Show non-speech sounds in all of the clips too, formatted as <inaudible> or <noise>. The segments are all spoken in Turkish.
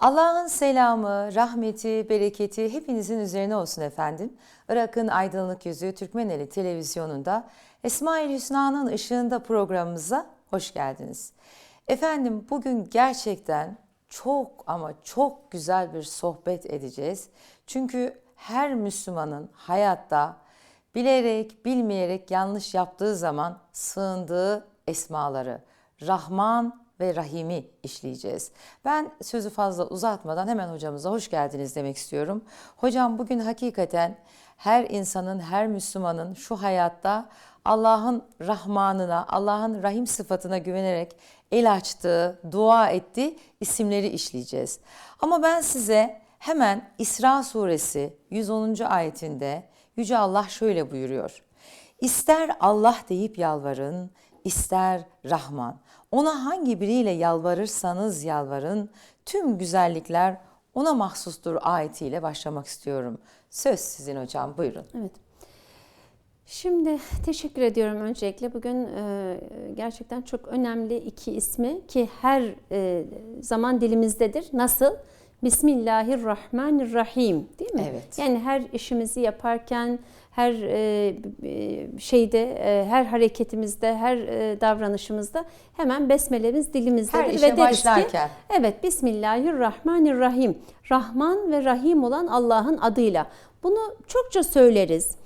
Allah'ın selamı, rahmeti, bereketi hepinizin üzerine olsun efendim. Irak'ın Aydınlık Yüzü Türkmeneli televizyonunda Esma-ül Hüsna'nın ışığında programımıza hoş geldiniz. Efendim bugün gerçekten çok ama çok güzel bir sohbet edeceğiz. Çünkü her Müslümanın hayatta bilerek, bilmeyerek yanlış yaptığı zaman sığındığı esmaları, Rahman ve Rahim'i işleyeceğiz. Ben sözü fazla uzatmadan hemen hocamıza hoş geldiniz demek istiyorum. Hocam bugün hakikaten her insanın, her Müslümanın şu hayatta Allah'ın Rahmanına, Allah'ın Rahim sıfatına güvenerek el açtığı, dua ettiği isimleri işleyeceğiz. Ama ben size hemen İsra suresi 110. ayetinde Yüce Allah şöyle buyuruyor. İster Allah deyip yalvarın, ister Rahman. Ona hangi biriyle yalvarırsanız yalvarın, tüm güzellikler ona mahsustur ayetiyle başlamak istiyorum. Söz sizin hocam, buyurun. Evet. Şimdi teşekkür ediyorum öncelikle. Bugün e, gerçekten çok önemli iki ismi ki her e, zaman dilimizdedir. Nasıl? Bismillahirrahmanirrahim değil mi? Evet. Yani her işimizi yaparken, her e, şeyde, e, her hareketimizde, her e, davranışımızda hemen besmelemiz dilimizdedir. Her işe deriz ki, başlarken. Evet, Bismillahirrahmanirrahim. Rahman ve Rahim olan Allah'ın adıyla. Bunu çokça söyleriz.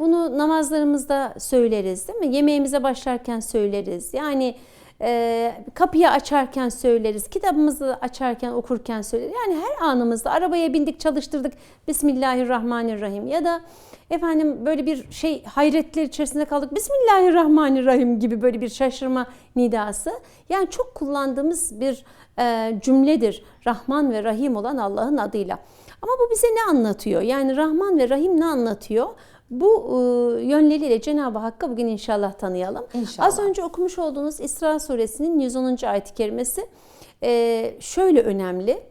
Bunu namazlarımızda söyleriz değil mi? Yemeğimize başlarken söyleriz. Yani e, kapıyı açarken söyleriz. Kitabımızı açarken, okurken söyleriz. Yani her anımızda arabaya bindik, çalıştırdık. Bismillahirrahmanirrahim. Ya da efendim böyle bir şey hayretler içerisinde kaldık. Bismillahirrahmanirrahim gibi böyle bir şaşırma nidası. Yani çok kullandığımız bir e, cümledir. Rahman ve Rahim olan Allah'ın adıyla. Ama bu bize ne anlatıyor? Yani Rahman ve Rahim ne anlatıyor? Bu e, yönleriyle Cenab-ı Hakk'ı bugün inşallah tanıyalım. İnşallah. Az önce okumuş olduğunuz İsra suresinin 110. ayet-i kerimesi e, şöyle önemli.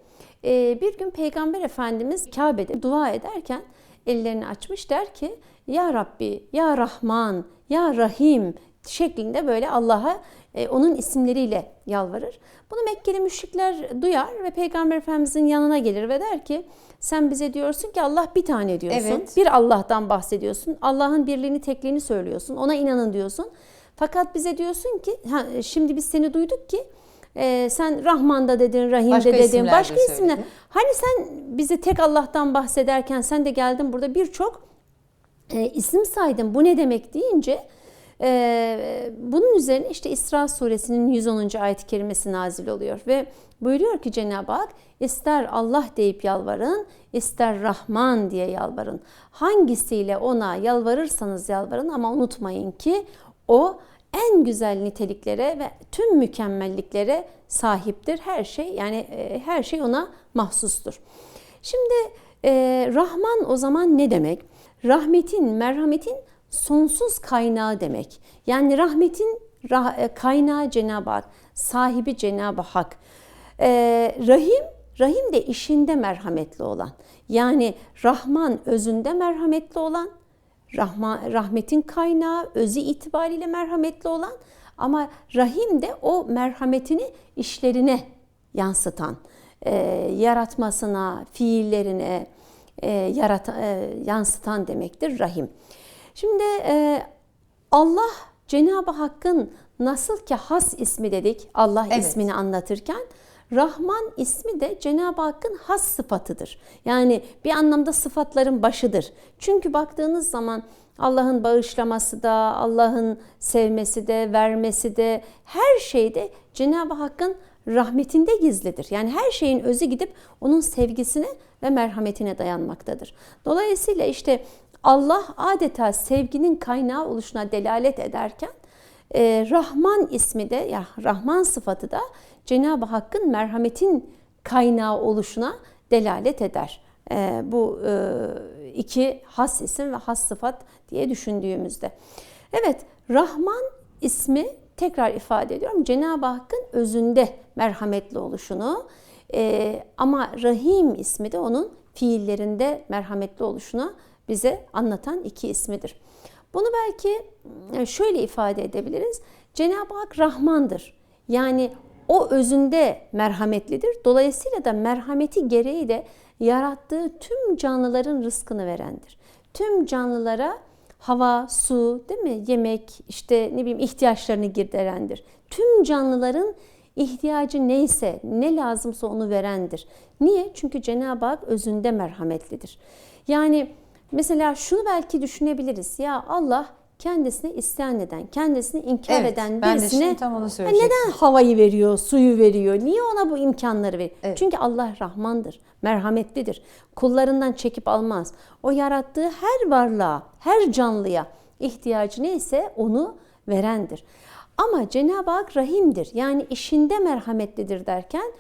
E, bir gün Peygamber Efendimiz Kabe'de dua ederken ellerini açmış der ki Ya Rabbi, Ya Rahman, Ya Rahim şeklinde böyle Allah'a e, onun isimleriyle yalvarır. Bunu Mekkeli müşrikler duyar ve Peygamber Efendimizin yanına gelir ve der ki sen bize diyorsun ki Allah bir tane diyorsun. Evet. Bir Allah'tan bahsediyorsun. Allah'ın birliğini, tekliğini söylüyorsun. Ona inanın diyorsun. Fakat bize diyorsun ki ha, şimdi biz seni duyduk ki e, sen Rahman'da dedin, Rahim'de Başka dedin, de başka isimler. Hani sen bize tek Allah'tan bahsederken sen de geldin burada birçok e, isim saydın. Bu ne demek deyince e, bunun üzerine işte İsra suresinin 110. ayet-i kerimesi nazil oluyor ve buyuruyor ki Cenab-ı Hak ister Allah deyip yalvarın ister Rahman diye yalvarın. Hangisiyle ona yalvarırsanız yalvarın ama unutmayın ki o en güzel niteliklere ve tüm mükemmelliklere sahiptir. Her şey yani e, her şey ona mahsustur. Şimdi e, Rahman o zaman ne demek? Rahmetin, merhametin sonsuz kaynağı demek. Yani rahmetin rah- e, kaynağı Cenab-ı Hak, sahibi Cenab-ı Hak. E, rahim, rahim de işinde merhametli olan. Yani Rahman özünde merhametli olan, Rahma, rahmetin kaynağı, özü itibariyle merhametli olan ama Rahim de o merhametini işlerine yansıtan, e, yaratmasına, fiillerine e, yarat, e, yansıtan demektir Rahim. Şimdi e, Allah Cenab-ı Hakk'ın nasıl ki has ismi dedik Allah Evet. ismini anlatırken Rahman ismi de Cenab-ı Hakk'ın has sıfatıdır. Yani bir anlamda sıfatların başıdır. Çünkü baktığınız zaman Allah'ın bağışlaması da, Allah'ın sevmesi de, vermesi de her şeyde Cenab-ı Hakk'ın rahmetinde gizlidir. Yani her şeyin özü gidip onun sevgisine ve merhametine dayanmaktadır. Dolayısıyla işte Allah adeta sevginin kaynağı oluşuna delalet ederken e, Rahman ismi de ya Rahman sıfatı da Cenab-ı Hakk'ın merhametin kaynağı oluşuna delalet eder. E, bu e, iki has isim ve has sıfat diye düşündüğümüzde. Evet Rahman ismi tekrar ifade ediyorum Cenab-ı Hakk'ın özünde merhametli oluşunu e, ama Rahim ismi de onun fiillerinde merhametli oluşunu bize anlatan iki ismidir. Bunu belki e, şöyle ifade edebiliriz. Cenab-ı Hak Rahmandır. Yani o özünde merhametlidir. Dolayısıyla da merhameti gereği de yarattığı tüm canlıların rızkını verendir. Tüm canlılara hava, su, değil mi? Yemek, işte ne bileyim ihtiyaçlarını giderendir. Tüm canlıların ihtiyacı neyse, ne lazımsa onu verendir. Niye? Çünkü Cenab-ı Hak özünde merhametlidir. Yani mesela şunu belki düşünebiliriz. Ya Allah kendisine isyan eden, kendisini inkar Evet, eden ben de birisine tam onu "Ha, söyleyecektim." neden havayı veriyor, suyu veriyor? Niye ona bu imkanları veriyor? Evet. Çünkü Allah Rahmandır, merhametlidir. Kullarından çekip almaz. O yarattığı her varlığa, her canlıya ihtiyacı neyse onu verendir. Ama Cenab-ı Hak rahimdir. Yani işinde merhametlidir derken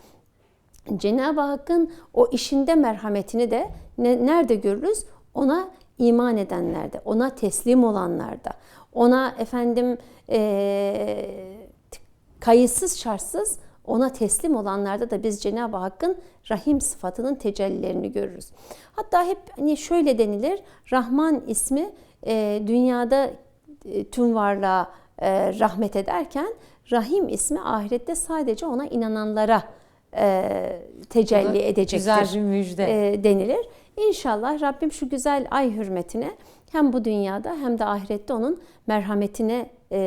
Cenab-ı Hakk'ın o işinde merhametini de ne- nerede görürüz? Ona iman edenlerde, ona teslim olanlarda, ona efendim eee, kayıtsız şartsız ona teslim olanlarda da biz Cenab-ı Hakk'ın rahim sıfatının tecellilerini görürüz. Hatta hep hani şöyle denilir, Rahman ismi e, dünyada e, tüm varlığa e, rahmet ederken Rahim ismi ahirette sadece ona inananlara e, tecelli edecektir. güzel bir müjde. e, denilir. İnşallah Rabbim şu güzel ay hürmetine hem bu dünyada hem de ahirette onun merhametine e,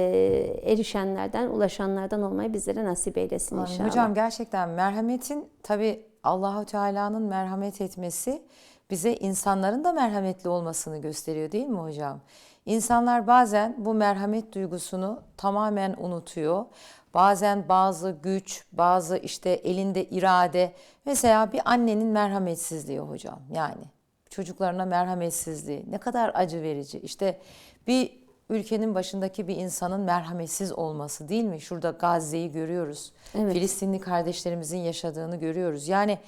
erişenlerden, ulaşanlardan olmayı bizlere nasip eylesin Ay, inşallah. Hocam gerçekten merhametin tabi Allahu Teala'nın merhamet etmesi bize insanların da merhametli olmasını gösteriyor değil mi hocam? İnsanlar bazen bu merhamet duygusunu tamamen unutuyor. Bazen bazı güç, bazı işte elinde irade. Mesela bir annenin merhametsizliği hocam yani çocuklarına merhametsizliği ne kadar acı verici. İşte bir ülkenin başındaki bir insanın merhametsiz olması değil mi? Şurada Gazze'yi görüyoruz. Evet. Filistinli kardeşlerimizin yaşadığını görüyoruz. Yani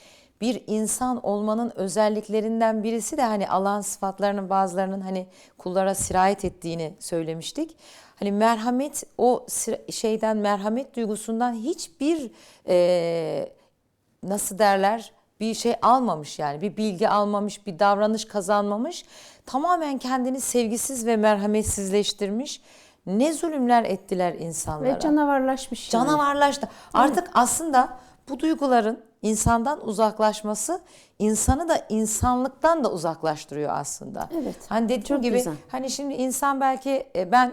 bir insan olmanın özelliklerinden birisi de hani Allah'ın sıfatlarının bazılarının hani kullara sirayet ettiğini söylemiştik. Hani merhamet o şeyden merhamet duygusundan hiçbir eee nasıl derler bir şey almamış yani bir bilgi almamış bir davranış kazanmamış tamamen kendini sevgisiz ve merhametsizleştirmiş ne zulümler ettiler insanlara Ve canavarlaşmış. yani. canavarlaştı artık aslında bu duyguların insandan uzaklaşması insanı da insanlıktan da uzaklaştırıyor aslında. Evet, Hani dediğim çok gibi güzel. hani şimdi insan belki e, ben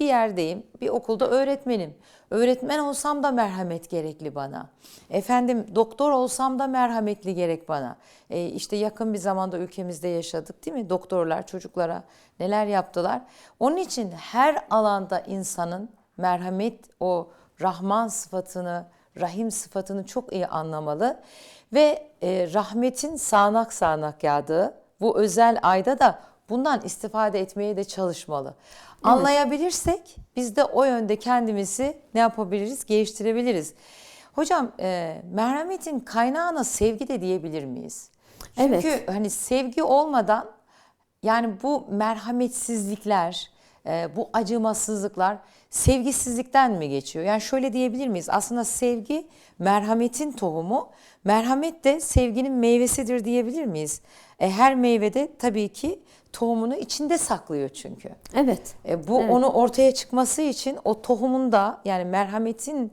bir yerdeyim, bir okulda öğretmenim. Öğretmen olsam da merhamet gerekli bana. Efendim doktor olsam da merhametli gerek bana. E, işte yakın bir zamanda ülkemizde yaşadık değil mi? Doktorlar çocuklara neler yaptılar. Onun için her alanda insanın merhamet o Rahman sıfatını, Rahim sıfatını çok iyi anlamalı. Ve e, rahmetin sağanak sağanak yağdığı bu özel ayda da bundan istifade etmeye de çalışmalı. Anlayabilirsek biz de o yönde kendimizi ne yapabiliriz? Geliştirebiliriz. Hocam e, merhametin kaynağına sevgi de diyebilir miyiz? Çünkü Evet. hani sevgi olmadan yani bu merhametsizlikler, e, bu acımasızlıklar sevgisizlikten mi geçiyor? Yani şöyle diyebilir miyiz? Aslında sevgi merhametin tohumu, merhamet de sevginin meyvesidir diyebilir miyiz? E, her meyvede tabii ki tohumunu içinde saklıyor çünkü. Evet. E, bu Evet. onu ortaya çıkması için o tohumun da yani merhametin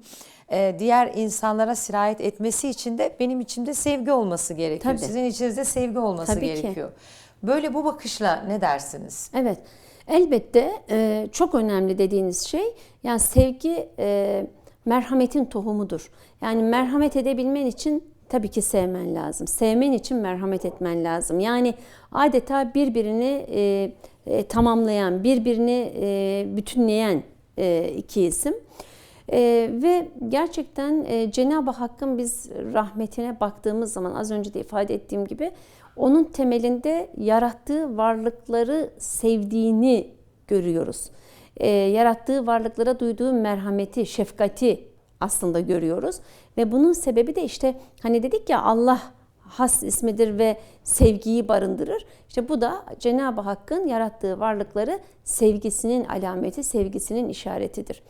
e, diğer insanlara sirayet etmesi için de benim içimde sevgi olması gerekiyor. Tabii. Sizin içinizde sevgi olması Tabii ki. gerekiyor. Böyle bu bakışla ne dersiniz? Evet. Elbette e, çok önemli dediğiniz şey yani sevgi e, merhametin tohumudur. Yani merhamet edebilmen için tabii ki sevmen lazım. Sevmen için merhamet etmen lazım. Yani adeta birbirini e, e, tamamlayan, birbirini e, bütünleyen e, iki isim. E, ve gerçekten e, Cenab-ı Hakk'ın biz rahmetine baktığımız zaman az önce de ifade ettiğim gibi onun temelinde yarattığı varlıkları sevdiğini görüyoruz. E, yarattığı varlıklara duyduğu merhameti, şefkati aslında görüyoruz. Ve bunun sebebi de işte hani dedik ya Allah has ismidir ve sevgiyi barındırır. İşte bu da Cenab-ı Hakk'ın yarattığı varlıkları sevgisinin alameti, sevgisinin işaretidir.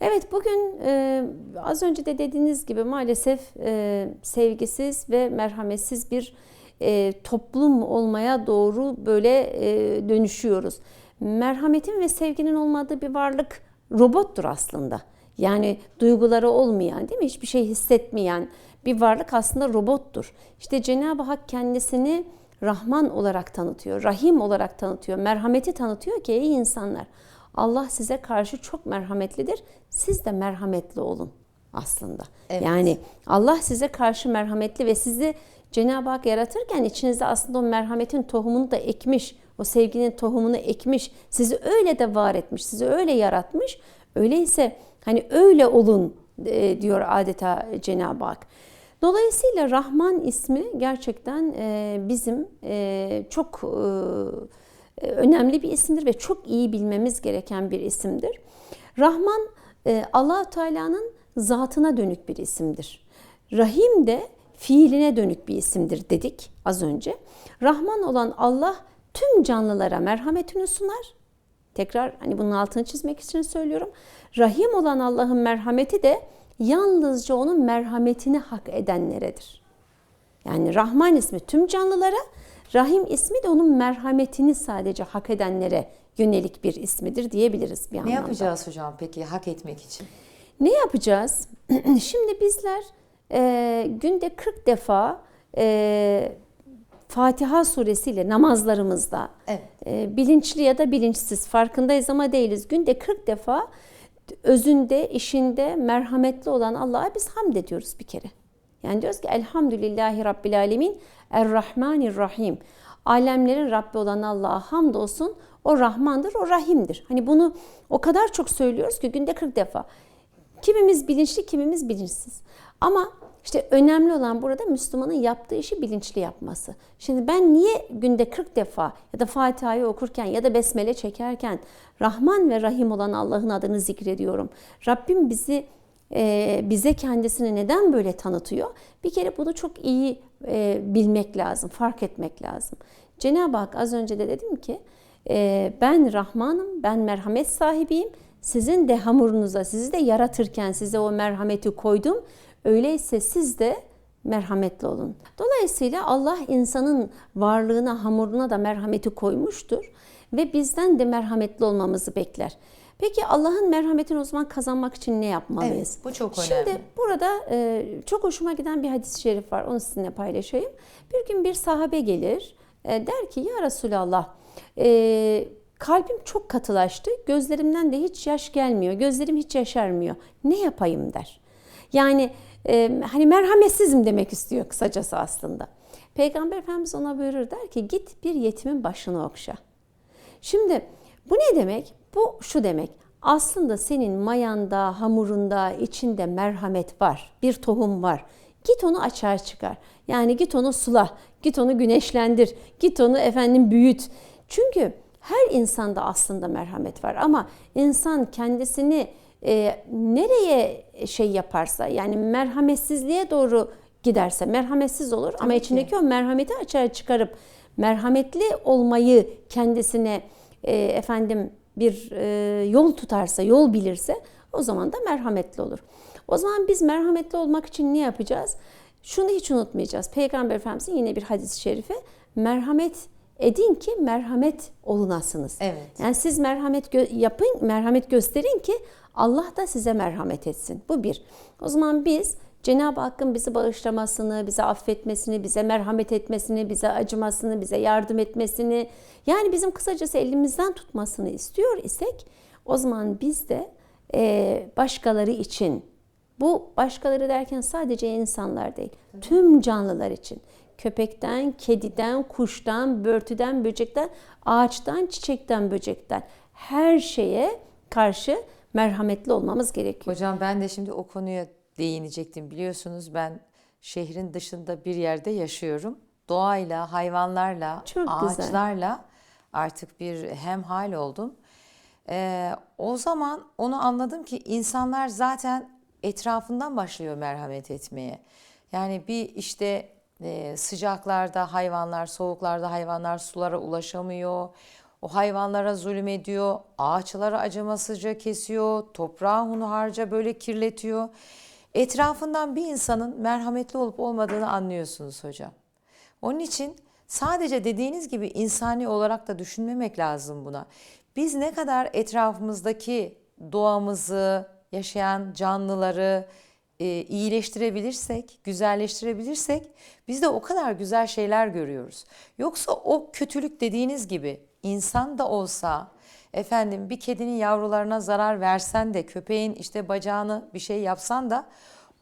Evet bugün e, az önce de dediğiniz gibi maalesef e, sevgisiz ve merhametsiz bir e, toplum olmaya doğru böyle e, dönüşüyoruz. Merhametin ve sevginin olmadığı bir varlık robottur aslında. Yani duyguları olmayan değil mi? Hiçbir şey hissetmeyen bir varlık aslında robottur. İşte Cenab-ı Hak kendisini Rahman olarak tanıtıyor, Rahim olarak tanıtıyor, merhameti tanıtıyor ki ey insanlar Allah size karşı çok merhametlidir. Siz de merhametli olun aslında. Evet. Yani Allah size karşı merhametli ve sizi Cenab-ı Hak yaratırken içinizde aslında o merhametin tohumunu da ekmiş, o sevginin tohumunu ekmiş, sizi öyle de var etmiş, sizi öyle yaratmış. Öyleyse hani öyle olun e, diyor adeta Cenab-ı Hak. Dolayısıyla Rahman ismi gerçekten e, bizim e, çok önemli bir isimdir ve çok iyi bilmemiz gereken bir isimdir. Rahman allah Teala'nın zatına dönük bir isimdir. Rahim de fiiline dönük bir isimdir dedik az önce. Rahman olan Allah tüm canlılara merhametini sunar. Tekrar hani bunun altını çizmek için söylüyorum. Rahim olan Allah'ın merhameti de yalnızca onun merhametini hak edenleredir. Yani Rahman ismi tüm canlılara, Rahim ismi de onun merhametini sadece hak edenlere yönelik bir ismidir diyebiliriz bir Ne anlamda. yapacağız hocam peki hak etmek için? Ne yapacağız? <clears throat> Şimdi bizler e, günde 40 defa e, Fatiha suresiyle namazlarımızda Evet. e, bilinçli ya da bilinçsiz farkındayız ama değiliz. Günde 40 defa özünde, işinde merhametli olan Allah'a biz hamd ediyoruz bir kere. Yani diyoruz ki Elhamdülillahi Rabbil Alemin Errahmanirrahim. Alemlerin Rabbi olan Allah'a hamd olsun. O Rahmandır, o Rahim'dir. Hani bunu o kadar çok söylüyoruz ki günde 40 defa. Kimimiz bilinçli, kimimiz bilinçsiz. Ama işte önemli olan burada Müslümanın yaptığı işi bilinçli yapması. Şimdi ben niye günde 40 defa ya da Fatiha'yı okurken ya da besmele çekerken Rahman ve Rahim olan Allah'ın adını zikrediyorum. Rabbim bizi e, bize kendisini neden böyle tanıtıyor? Bir kere bunu çok iyi e, bilmek lazım, fark etmek lazım. Cenab-ı Hak az önce de dedim ki e, ben Rahmanım, ben merhamet sahibiyim. Sizin de hamurunuza, sizi de yaratırken size o merhameti koydum. Öyleyse siz de merhametli olun. Dolayısıyla Allah insanın varlığına, hamuruna da merhameti koymuştur ve bizden de merhametli olmamızı bekler. Peki Allah'ın merhametini o zaman kazanmak için ne yapmalıyız? Evet, bu çok Şimdi önemli. burada e, çok hoşuma giden bir hadis-i şerif var. Onu sizinle paylaşayım. Bir gün bir sahabe gelir. e, der ki ya Resulallah e, kalbim çok katılaştı. Gözlerimden de hiç yaş gelmiyor. Gözlerim hiç yaşarmıyor. Ne yapayım der. Yani e, hani merhametsizim demek istiyor kısacası aslında. Peygamber Efendimiz ona buyurur der ki git bir yetimin başını okşa. Şimdi bu ne demek? Bu şu demek. Aslında senin mayanda, hamurunda, içinde merhamet var. Bir tohum var. Git onu açığa çıkar. Yani git onu sula, git onu güneşlendir, git onu efendim büyüt. Çünkü her insanda aslında merhamet var ama insan kendisini e, nereye şey yaparsa yani merhametsizliğe doğru giderse merhametsiz olur ama ki. içindeki o merhameti açığa çıkarıp merhametli olmayı kendisine e, efendim bir e, yol tutarsa, yol bilirse o zaman da merhametli olur. O zaman biz merhametli olmak için ne yapacağız? Şunu hiç unutmayacağız. Peygamber Efendimiz'in yine bir hadis-i şerifi merhamet edin ki merhamet olunasınız. Evet. Yani siz merhamet gö- yapın, merhamet gösterin ki Allah da size merhamet etsin. Bu bir. O zaman biz Cenab-ı Hakk'ın bizi bağışlamasını, bize affetmesini, bize merhamet etmesini, bize acımasını, bize yardım etmesini, yani bizim kısacası elimizden tutmasını istiyor isek, o zaman biz de eee, başkaları için, bu başkaları derken sadece insanlar değil, tüm canlılar için, köpekten, kediden, kuştan, börtüden, böcekten, ağaçtan, çiçekten, böcekten, her şeye karşı merhametli olmamız gerekiyor. Hocam ben de şimdi o konuya değinecektim. Biliyorsunuz ben şehrin dışında bir yerde yaşıyorum. Doğayla, hayvanlarla, Çok güzel. ağaçlarla artık bir hemhal oldum. Ee, o zaman onu anladım ki insanlar zaten etrafından başlıyor merhamet etmeye. Yani bir işte e, sıcaklarda hayvanlar, soğuklarda hayvanlar sulara ulaşamıyor. O hayvanlara zulüm ediyor, ağaçlara acımasızca kesiyor, toprağı hunharca böyle kirletiyor. Etrafından bir insanın merhametli olup olmadığını anlıyorsunuz hocam. Onun için sadece dediğiniz gibi insani olarak da düşünmemek lazım buna. Biz ne kadar etrafımızdaki doğamızı, yaşayan canlıları e, iyileştirebilirsek, güzelleştirebilirsek biz de o kadar güzel şeyler görüyoruz. Yoksa o kötülük dediğiniz gibi insan da olsa efendim bir kedinin yavrularına zarar versen de köpeğin işte bacağını bir şey yapsan da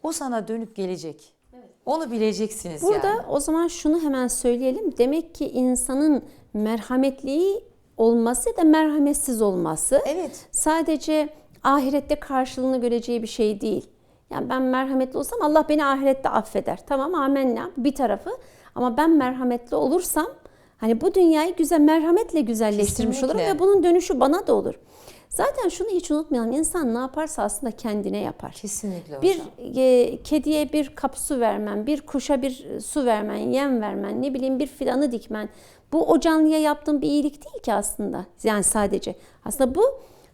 o sana dönüp gelecek. Onu bileceksiniz Burada yani. o zaman şunu hemen söyleyelim. Demek ki insanın merhametli olması da merhametsiz olması Evet. sadece ahirette karşılığını göreceği bir şey değil. Yani ben merhametli olsam Allah beni ahirette affeder. Tamam amenna bir tarafı. Ama ben merhametli olursam hani bu dünyayı güzel merhametle güzelleştirmiş olurum Kesinlikle. ve bunun dönüşü bana da olur. Zaten şunu hiç unutmayalım. İnsan ne yaparsa aslında kendine yapar. Kesinlikle hocam. Bir e, kediye bir kap su vermen, bir kuşa bir su vermen, yem vermen, ne bileyim bir fidanı dikmen. Bu o canlıya yaptığın bir iyilik değil ki aslında. Yani sadece. Aslında bu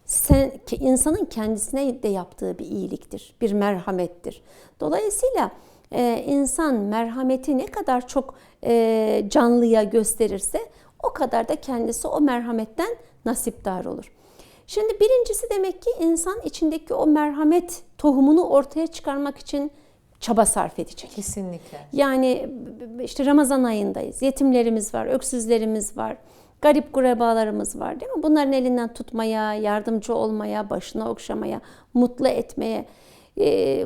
sen, insanın kendisine de yaptığı bir iyiliktir, bir merhamettir. Dolayısıyla e, insan merhameti ne kadar çok e, canlıya gösterirse o kadar da kendisi o merhametten nasipdar olur. Şimdi birincisi demek ki insan içindeki o merhamet tohumunu ortaya çıkarmak için çaba sarf edecek. Kesinlikle. Yani işte Ramazan ayındayız. Yetimlerimiz var, öksüzlerimiz var, garip gurebalarımız var değil mi? Bunların elinden tutmaya, yardımcı olmaya, başına okşamaya, mutlu etmeye,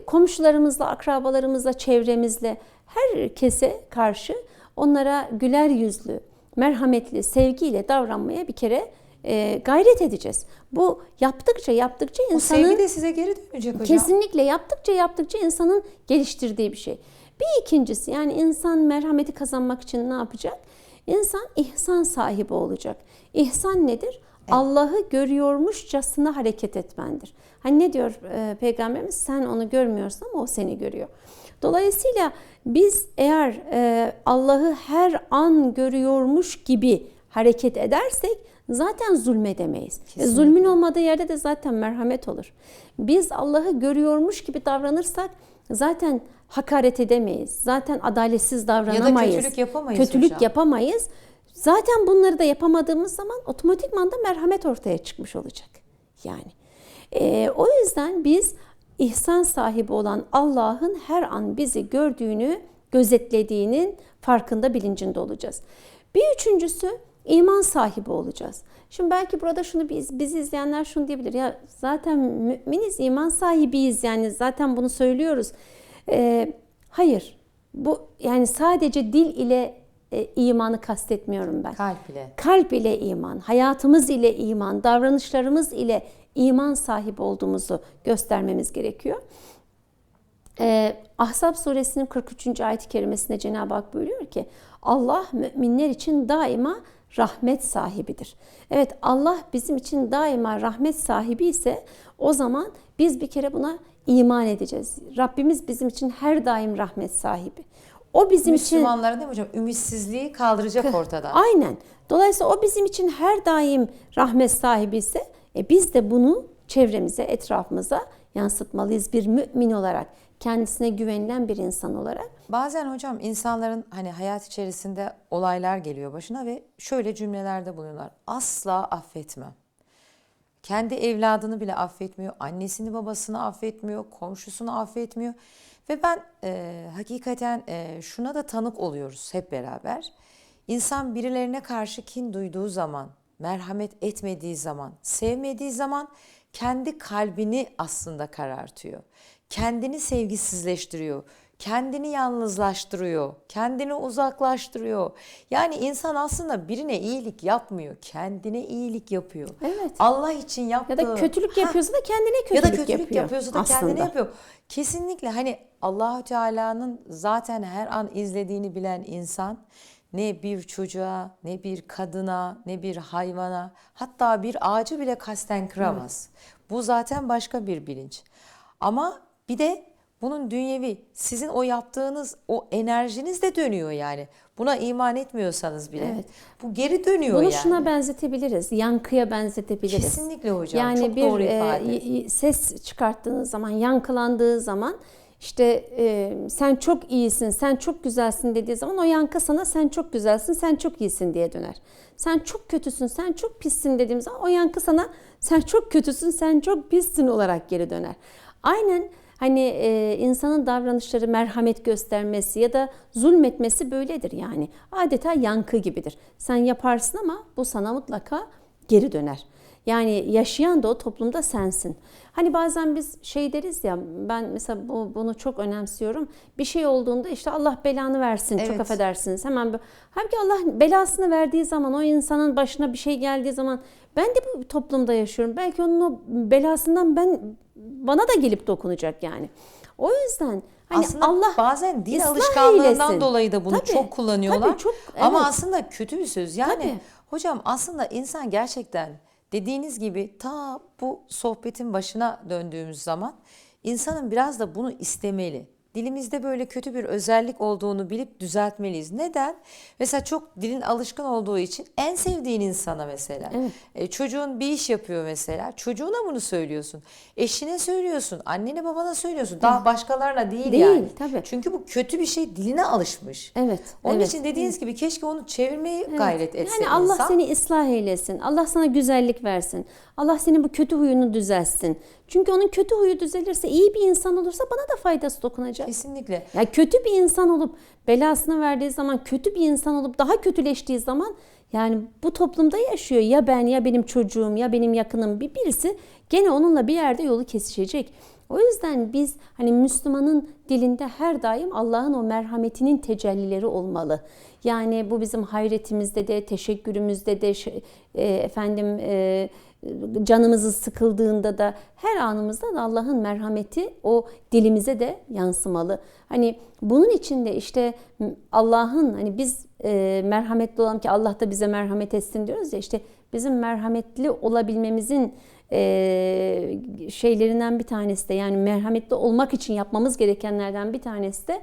komşularımızla, akrabalarımızla, çevremizle herkese karşı onlara güler yüzlü, merhametli, sevgiyle davranmaya bir kere e, gayret edeceğiz. Bu yaptıkça yaptıkça O insanın sevgi de size geri dönecek hocam. Kesinlikle yaptıkça yaptıkça insanın geliştirdiği bir şey. Bir ikincisi yani insan merhameti kazanmak için ne yapacak? İnsan ihsan sahibi olacak. İhsan nedir? Allah'ı görüyormuşçasına hareket etmendir. Hani ne diyor e, Peygamberimiz? Sen onu görmüyorsun ama o seni görüyor. Dolayısıyla biz eğer e, Allah'ı her an görüyormuş gibi hareket edersek zaten zulmedemeyiz. E, zulmün olmadığı yerde de zaten merhamet olur. Biz Allah'ı görüyormuş gibi davranırsak zaten hakaret edemeyiz. Zaten adaletsiz davranamayız. kötülük yapamayız Kötülük hocam. yapamayız. Zaten bunları da yapamadığımız zaman otomatikman da merhamet ortaya çıkmış olacak. Yani e, o yüzden biz ihsan sahibi olan Allah'ın her an bizi gördüğünü, gözetlediğinin farkında bilincinde olacağız. Bir üçüncüsü iman sahibi olacağız. Şimdi belki burada şunu biz, biz izleyenler şunu diyebilir. Ya zaten müminiz, iman sahibiyiz yani zaten bunu söylüyoruz. Ee, hayır. Bu yani sadece dil ile e, imanı kastetmiyorum ben. Kalp ile. Kalp ile iman, hayatımız ile iman, davranışlarımız ile iman sahibi olduğumuzu göstermemiz gerekiyor. Ee, Ahzab suresinin 43. ayet-i kerimesinde Cenab-ı Hak buyuruyor ki Allah müminler için daima rahmet sahibidir. Evet Allah bizim için daima rahmet sahibi ise o zaman biz bir kere buna iman edeceğiz. Rabbimiz bizim için her daim rahmet sahibi. O bizim için değil mi hocam? Ümitsizliği kaldıracak ortadan. Aynen. Dolayısıyla o bizim için her daim rahmet sahibi ise e, biz de bunu çevremize, etrafımıza yansıtmalıyız bir mümin olarak. Kendisine güvenilen bir insan olarak. Bazen hocam insanların hani hayat içerisinde olaylar geliyor başına ve şöyle cümlelerde bulunuyorlar. Asla affetmem. Kendi evladını bile affetmiyor, annesini babasını affetmiyor, komşusunu affetmiyor. Ve ben e, hakikaten e, şuna da tanık oluyoruz hep beraber. İnsan birilerine karşı kin duyduğu zaman, merhamet etmediği zaman, sevmediği zaman kendi kalbini aslında karartıyor. Kendini sevgisizleştiriyor. Kendini yalnızlaştırıyor. Kendini uzaklaştırıyor. Yani insan aslında birine iyilik yapmıyor. Kendine iyilik yapıyor. Evet. Allah için Ya yaptığı. da kötülük Ha, yapıyorsa da kendine kötülük, ya da kötülük yapıyor. yapıyorsa da aslında. kendine yapıyor. Kesinlikle hani Allahü Teala'nın zaten her an izlediğini bilen insan ne bir çocuğa, ne bir kadına, ne bir hayvana, hatta bir ağacı bile kasten kıramaz. Bu zaten başka bir bilinç. Ama bir de bunun dünyevi, sizin o yaptığınız o enerjiniz de dönüyor yani. Buna iman etmiyorsanız bile. Evet. Bu geri dönüyor Bunu yani. şuna benzetebiliriz. Yankıya benzetebiliriz. Kesinlikle hocam. Yani Çok bir doğru e, ifade. y- ses çıkarttığınız zaman, yankılandığı zaman işte e, sen çok iyisin, sen çok güzelsin dediği zaman o yankı sana sen çok güzelsin, sen çok iyisin diye döner. Sen çok kötüsün, sen çok pissin dediğim zaman o yankı sana sen çok kötüsün, sen çok pissin olarak geri döner. Aynen hani e, insanın davranışları merhamet göstermesi ya da zulmetmesi böyledir yani. Adeta yankı gibidir. Sen yaparsın ama bu sana mutlaka geri döner. Yani yaşayan da o toplumda sensin. Hani bazen biz şey deriz ya ben mesela bu, bunu çok önemsiyorum. Bir şey olduğunda işte Allah belanı versin çok Evet. affedersiniz. Hemen bu- halbuki Allah belasını verdiği zaman o insanın başına bir şey geldiği zaman ben de bu toplumda yaşıyorum. Belki onun o belasından ben bana da gelip dokunacak yani. O yüzden hani aslında Allah bazen dil alışkanlığından eylesin. dolayı da bunu Tabii, çok kullanıyorlar. tabii, çok, Ama evet. aslında kötü bir söz. Yani Tabii. hocam aslında insan gerçekten dediğiniz gibi ta bu sohbetin başına döndüğümüz zaman insanın biraz da bunu istemeli. Dilimizde böyle kötü bir özellik olduğunu bilip düzeltmeliyiz. Neden? Mesela çok dilin alışkın olduğu için en sevdiğin insana mesela. Evet. E, çocuğun bir iş yapıyor mesela. Çocuğuna bunu söylüyorsun. Eşine söylüyorsun. Annene babana söylüyorsun. Daha başkalarına değil, Değil, yani. tabii. Çünkü bu kötü bir şey diline alışmış. Evet. Onun evet. için dediğiniz gibi keşke onu çevirmeyi Evet. gayret etse Yani Allah insan. seni ıslah eylesin. Allah sana güzellik versin. Allah senin bu kötü huyunu düzelsin. Çünkü onun kötü huyu düzelirse, iyi bir insan olursa bana da faydası dokunacak. Kesinlikle. Ya kötü bir insan olup belasını verdiği zaman, kötü bir insan olup daha kötüleştiği zaman yani bu toplumda yaşıyor. Ya ben ya benim çocuğum ya benim yakınım bir birisi gene onunla bir yerde yolu kesişecek. O yüzden biz hani Müslümanın dilinde her daim Allah'ın o merhametinin tecellileri olmalı. Yani bu bizim hayretimizde de, teşekkürümüzde de, şey- e, efendim e, canımızı sıkıldığında da her anımızda da Allah'ın merhameti o dilimize de yansımalı. Hani bunun için de işte Allah'ın hani biz e, merhametli olalım ki Allah da bize merhamet etsin diyoruz ya işte bizim merhametli olabilmemizin e, şeylerinden bir tanesi de yani merhametli olmak için yapmamız gerekenlerden bir tanesi de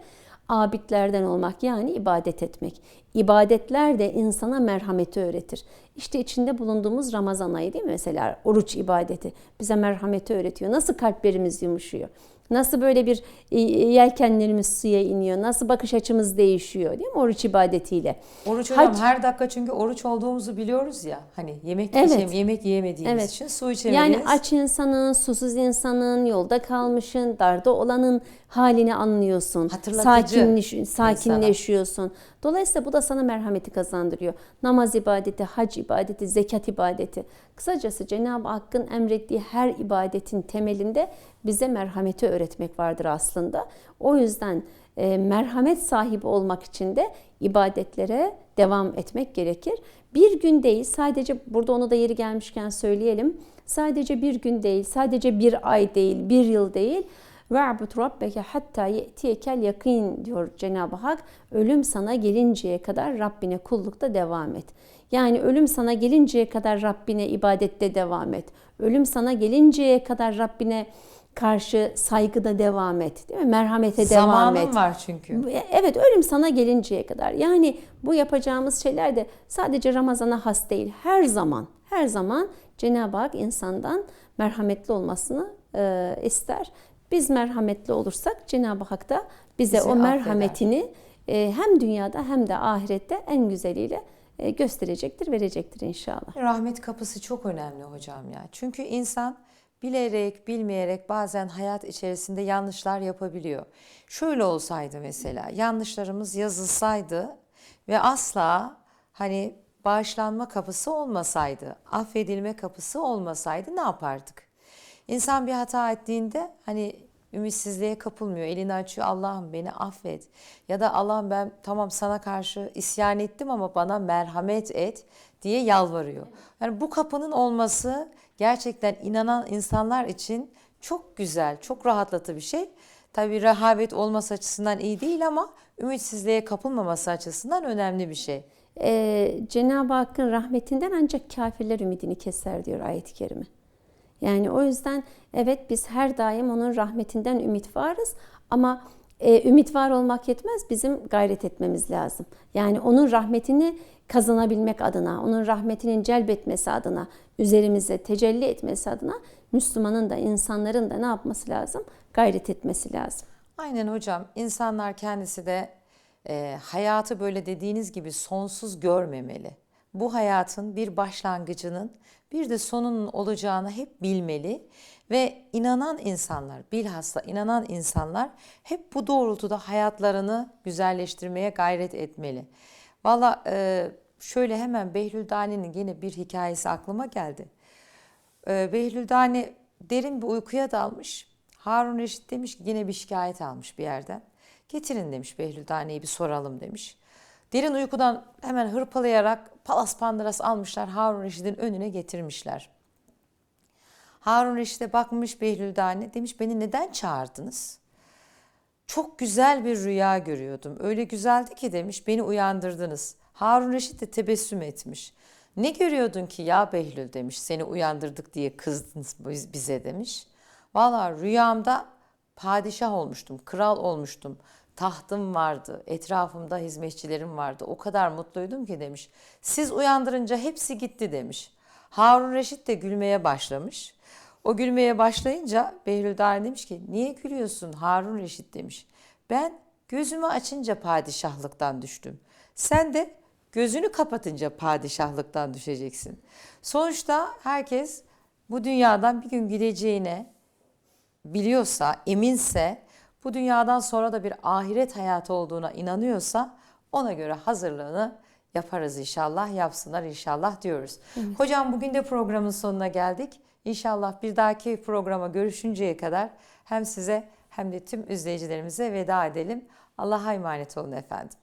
abidlerden olmak yani ibadet etmek. İbadetler de insana merhameti öğretir. İşte içinde bulunduğumuz Ramazan ayı değil mi mesela oruç ibadeti bize merhameti öğretiyor. Nasıl kalplerimiz yumuşuyor? Nasıl böyle bir e, yelkenlerimiz suya iniyor? Nasıl bakış açımız değişiyor değil mi oruç ibadetiyle? Oruç hocam Hac- her dakika çünkü oruç olduğumuzu biliyoruz ya. Hani yemek Evet. içem, yemek yiyemediğimiz Evet. için su içemediğimiz. Yani aç insanın, susuz insanın, yolda kalmışın, darda olanın halini anlıyorsun. Sakinleş, sakinleşiyorsun. Dolayısıyla bu da sana merhameti kazandırıyor. Namaz ibadeti, hac ibadeti, zekat ibadeti. Kısacası Cenab-ı Hakk'ın emrettiği her ibadetin temelinde bize merhameti öğretmek vardır aslında. O yüzden e, merhamet sahibi olmak için de ibadetlere devam etmek gerekir. Bir gün değil sadece burada onu da yeri gelmişken söyleyelim. Sadece bir gün değil, sadece bir ay değil, bir yıl değil. Ve'bud rabbeke hatta ye'tiyekel yakin diyor Cenab-ı Hak. Ölüm sana gelinceye kadar Rabbine kullukta devam et. Yani ölüm sana gelinceye kadar Rabbine ibadette devam et. Ölüm sana gelinceye kadar Rabbine karşı saygıda devam et. Değil mi? Merhamete Zamanın devam et. Zamanın var çünkü. E, evet ölüm sana gelinceye kadar. Yani bu yapacağımız şeyler de sadece Ramazan'a has değil. Her zaman, her zaman Cenab-ı Hak insandan merhametli olmasını e, ister biz merhametli olursak Cenab-ı Hak da bize Bizi o affeder. merhametini e, hem dünyada hem de ahirette en güzeliyle e, gösterecektir, verecektir inşallah. Rahmet kapısı çok önemli hocam ya. Çünkü insan bilerek, bilmeyerek bazen hayat içerisinde yanlışlar yapabiliyor. Şöyle olsaydı mesela yanlışlarımız yazılsaydı ve asla hani bağışlanma kapısı olmasaydı, affedilme kapısı olmasaydı ne yapardık? İnsan bir hata ettiğinde hani ümitsizliğe kapılmıyor. Elini açıyor Allah'ım beni affet. Ya da Allah'ım ben tamam sana karşı isyan ettim ama bana merhamet et diye yalvarıyor. Yani bu kapının olması gerçekten inanan insanlar için çok güzel, çok rahatlatı bir şey. Tabii rehavet olması açısından iyi değil ama ümitsizliğe kapılmaması açısından önemli bir şey. Ee, Cenab-ı Hakk'ın rahmetinden ancak kafirler ümidini keser diyor ayet-i kerime. Yani o yüzden evet biz her daim onun rahmetinden ümit varız ama e, ümit var olmak yetmez bizim gayret etmemiz lazım. Yani onun rahmetini kazanabilmek adına, onun rahmetinin celbetmesi adına, üzerimize tecelli etmesi adına Müslümanın da insanların da ne yapması lazım? Gayret etmesi lazım. Aynen hocam. İnsanlar kendisi de e, hayatı böyle dediğiniz gibi sonsuz görmemeli. Bu hayatın bir başlangıcının bir de sonunun olacağını hep bilmeli ve inanan insanlar, bilhassa inanan insanlar hep bu doğrultuda hayatlarını güzelleştirmeye gayret etmeli. Valla e, şöyle hemen Behlül Dani'nin yine bir hikayesi aklıma geldi. Ee, Behlül Dani derin bir uykuya dalmış. Harun Reşit demiş ki yine bir şikayet almış bir yerden. Getirin demiş Behlül Dani'yi bir soralım demiş. Derin uykudan hemen hırpalayarak palas pandıras almışlar Harun Reşit'in önüne getirmişler. Harun Reşit'e bakmış Behlül Dani demiş beni neden çağırdınız? Çok güzel bir rüya görüyordum. Öyle güzeldi ki demiş beni uyandırdınız. Harun Reşit de tebessüm etmiş. Ne görüyordun ki ya Behlül demiş seni uyandırdık diye kızdınız biz- bize demiş. Valla rüyamda padişah olmuştum, kral olmuştum. Tahtım vardı, etrafımda hizmetçilerim vardı. O kadar mutluydum ki demiş. Siz uyandırınca hepsi gitti demiş. Harun Reşit de gülmeye başlamış. O gülmeye başlayınca Behlül Dari demiş ki niye gülüyorsun Harun Reşit demiş. Ben gözümü açınca padişahlıktan düştüm. Sen de gözünü kapatınca padişahlıktan düşeceksin. Sonuçta herkes bu dünyadan bir gün gideceğine biliyorsa, eminse, bu dünyadan sonra da bir ahiret hayatı olduğuna inanıyorsa ona göre hazırlığını yaparız inşallah, yapsınlar inşallah diyoruz. Hocam bugün de programın sonuna geldik. İnşallah bir dahaki programa görüşünceye kadar hem size hem de tüm izleyicilerimize veda edelim. Allah'a emanet olun efendim.